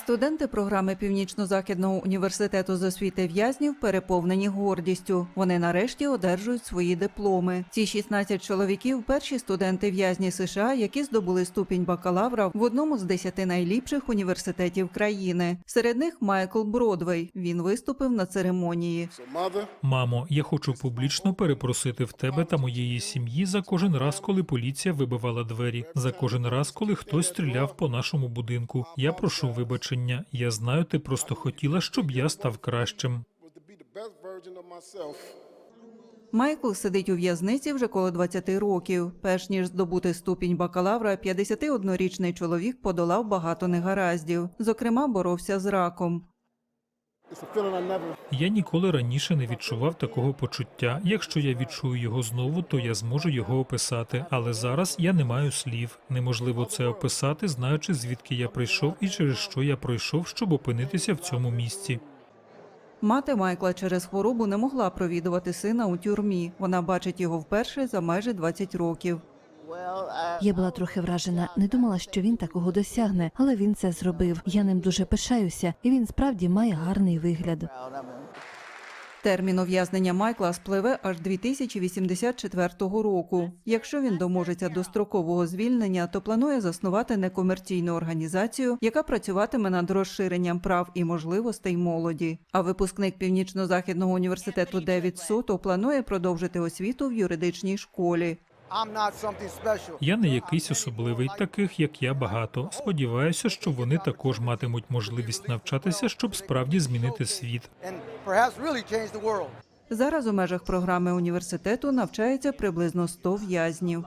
Студенти програми Північно-Західного університету з освіти в'язнів переповнені гордістю. Вони нарешті одержують свої дипломи. Ці 16 чоловіків перші студенти в'язні США, які здобули ступінь бакалавра в одному з 10 найліпших університетів країни. Серед них Майкл Бродвей. Він виступив на церемонії. Мамо, я хочу публічно перепросити в тебе та моєї сім'ї за кожен раз, коли поліція вибивала двері, за кожен раз, коли хтось стріляв по нашому будинку. Я прошу вибачення. Я знаю, ти просто хотіла, щоб я став кращим. Майкл сидить у в'язниці вже коло 20 років. Перш ніж здобути ступінь бакалавра, 51-річний чоловік подолав багато негараздів. Зокрема, боровся з раком. Я ніколи раніше не відчував такого почуття. Якщо я відчую його знову, то я зможу його описати. Але зараз я не маю слів. Неможливо це описати, знаючи звідки я прийшов і через що я пройшов, щоб опинитися в цьому місці. Мати Майкла через хворобу не могла провідувати сина у тюрмі. Вона бачить його вперше за майже 20 років. Я була трохи вражена, не думала, що він такого досягне, але він це зробив. Я ним дуже пишаюся, і він справді має гарний вигляд. Термін ув'язнення Майкла спливе аж 2084 року. Якщо він доможеться до строкового звільнення, то планує заснувати некомерційну організацію, яка працюватиме над розширенням прав і можливостей молоді. А випускник Північно-західного університету Девід Сото планує продовжити освіту в юридичній школі. Я не якийсь особливий, таких як я багато. Сподіваюся, що вони також матимуть можливість навчатися, щоб справді змінити світ. Зараз у межах програми університету навчається приблизно 100 в'язнів.